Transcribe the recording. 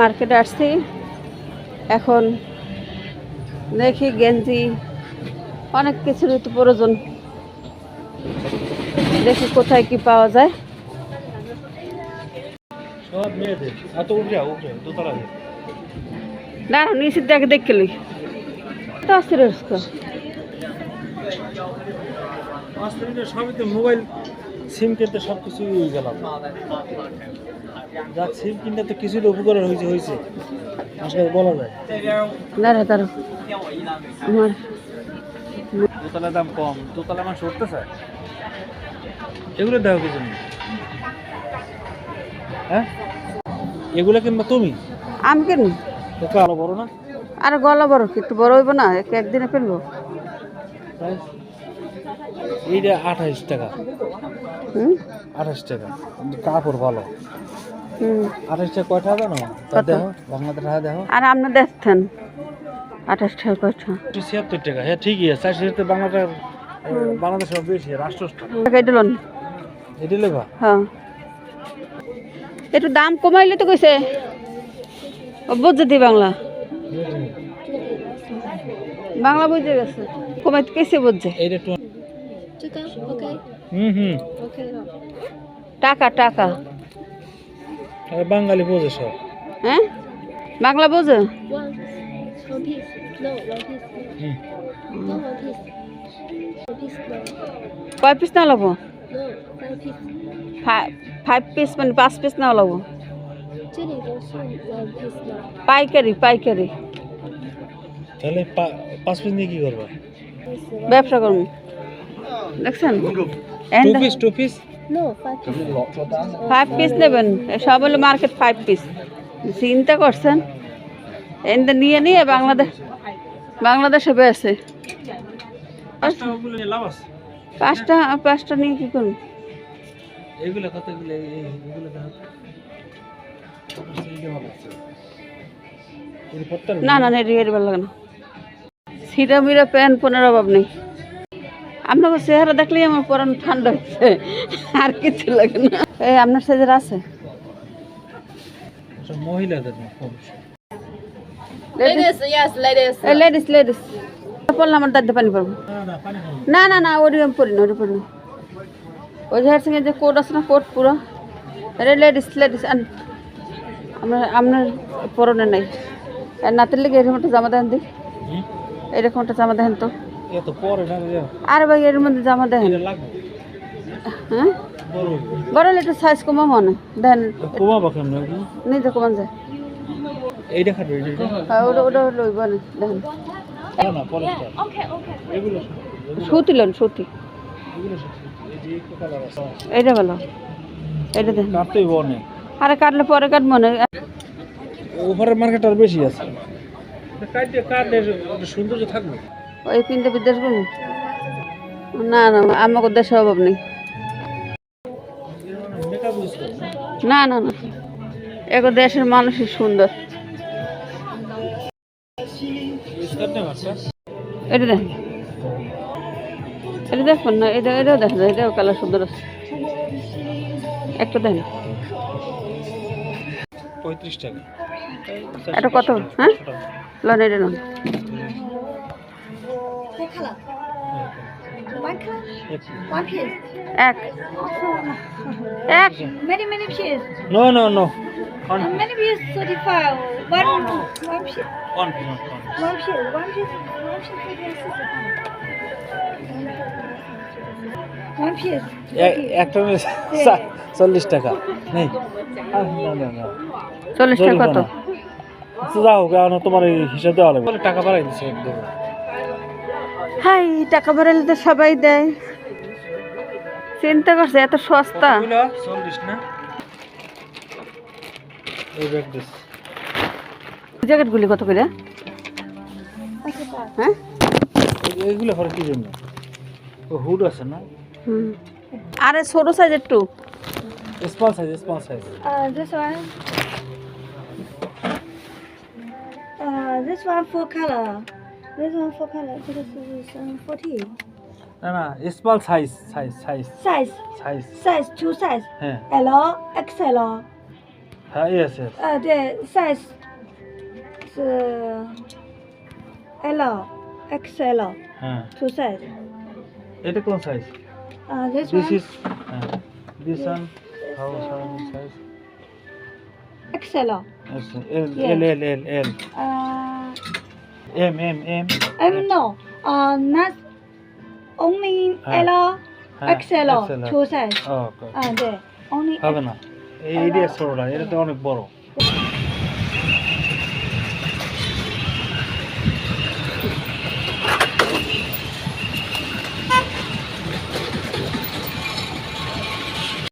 মার্কেটে আসছি। এখন দেখি গেঞ্জি অনেক কিছুর তো প্রয়োজন। দেখি কোথায় কি পাওয়া যায়। সব মেয়েদের। এত উঠে উঠে দোতলা দিয়ে। না নিচে দেখে দেখে লই তো অস্থির হচ্ছে তো। পাঁচ মিনিটে সবই তো মোবাইল। সিম কিনতে সব কিছুই গেলাম। যাক সিম কিনতে তো কিছুই উপকার হয়েছে হয়েছে। আসলে বলা যায়। না রে তার আমার দোতলার দাম কম দোতলা মানুষ উঠতে চায় এগুলো দেখো কিছু নেই হ্যাঁ? এগুলো কিনবা তুমি? আমি কেন তোকে আরও বড় না? আর গলা বড় একটু বড় হইব না এক- একদিনে ফেলব। তাই? এইটা আঠাইশ টাকা। হুম? আঠাশ টাকা। কাপড় ভালো। আঠাশ টাকা কয় টাকা জানো তা কত? দেখো বাংলাদেশ দেখো আর আপনি দেখতেন। আঠাশ টাকা কয়টা? ছিয়াত্তর টাকা। হ্যাঁ ঠিকই আছে। চারশো সাথে বাংলাটার বাংলাদেশের বেশি রাষ্ট্রটা টাকা এটি হ্যাঁ। একটু দাম কমাইলে তো কইছে। দি বাংলা। বাংলা বুঝে গেছে। কমাইতে কেসে বুঝছে। টাকা টাকা। বাঙালি বোঝে সব। হ্যাঁ? বাংলা বোঝে? কয় পিস না ল'ব ফাইভ পিস মানে পাঁচ পিস না ল'ব পাইকারি পাইকারি। তাহলে পাঁচ পিস নিয়ে কি করব? ব্যবসা করব। দেখছেন? Two piece two piece five piece নেবেন। এ সব হলো মার্কেট ফাইভ পিস চিন্তা করছেন? এনতে নিয়ে নিয়ে বাংলাদেশ বাংলাদেশে বেছে পাঁচটা ওগুলো নিয়ে লাভ আছে? পাঁচটা পাঁচটা নিয়ে কি করুন? না না না রিয়ের ভালো লাগে না। সিরা মিরা প্যান্ট পনেরো অভাব নেই। আপনার চেহারা দেখলেই আমার পরান ঠান্ডা হচ্ছে। আর কিছু লাগে না। এই আপনার সাইজের আছে? মহিলাদের লেডিস লেডিস লেডিস পড়লে আমার দাদি পানি না না না। ওরি আমি পড়ি না ওরি পড়ি না। ওই ঝাড় সঙ্গে যে কোট আছে না কোট পুরো। আরে লেডিস লেডিস আপনার আপনার পরনে নাই। আর নাতের লেগে এরকম একটা জামা দেন দি। হুম? এরকম একটা জামা দেখেন তো। আর ভাই এর মধ্যে জামা দেখেন এটা হ্যাঁ? বড় বড় হলে একটু সাইজ কমা মনে দেখেন কমাবা কেমন? এগুলো? নিজে কমান যায়। ওটা ওটা লইব না দেখেন সুতি লন সুতি। এইটা ভালো। এটা দেখেন কাটতেই বনে আরে কাটলে পরে কাটবো না। ওভারের মার্কেট আর বেশি আছে। কাটতে কাটলে সৌন্দর্য থাকবে। ওই কিনতে বিদেশ করব? না না আমাকে দেশে অভাব নেই। না না না। এগো দেশের মানুষই সুন্দর। এটা দেখেন এটা দেখবেন না এটা এটাও দেখেন এটাও কালার সুন্দর আছে। একটা দেখেন পঁয়ত্রিশ টাকা। এটা কত? হ্যাঁ? লন এটা লন। চল্লিশ টাকা। নেই। চল্লিশ টাকা তো যা হোক তোমার হিসাব দেওয়া লাগবে। টাকা বাড়াই দিচ্ছে একদম। হাই টাকা বাড়ালে তো সবাই দেয়। চিন্তা করছে এত সস্তা। দিস। জ্যাকেটগুলি কত করে? হ্যাঁ? এইগুলো করে কি জন্য? হুড আছে না? আরে ছোট সাইজ একটু। Small size small size one. Uh, this one full color. This one full color. This is um, 14. না না small size size size Size. Size Size. Two size. হ্যাঁ L, XL. হ্যাঁ yes yes Uh, the size is L, XL, হ্যাঁ two size. এটা কোন size Uh, this this one is this one how size XL. আচ্ছা এল Yeah. L L L L Uh, M M M um, no, uh, not only Ah. L, হ্যাঁ, XL, XL, two size. Okay Uh, the only হবে না এই area ছোটটা এটা তো অনেক বড়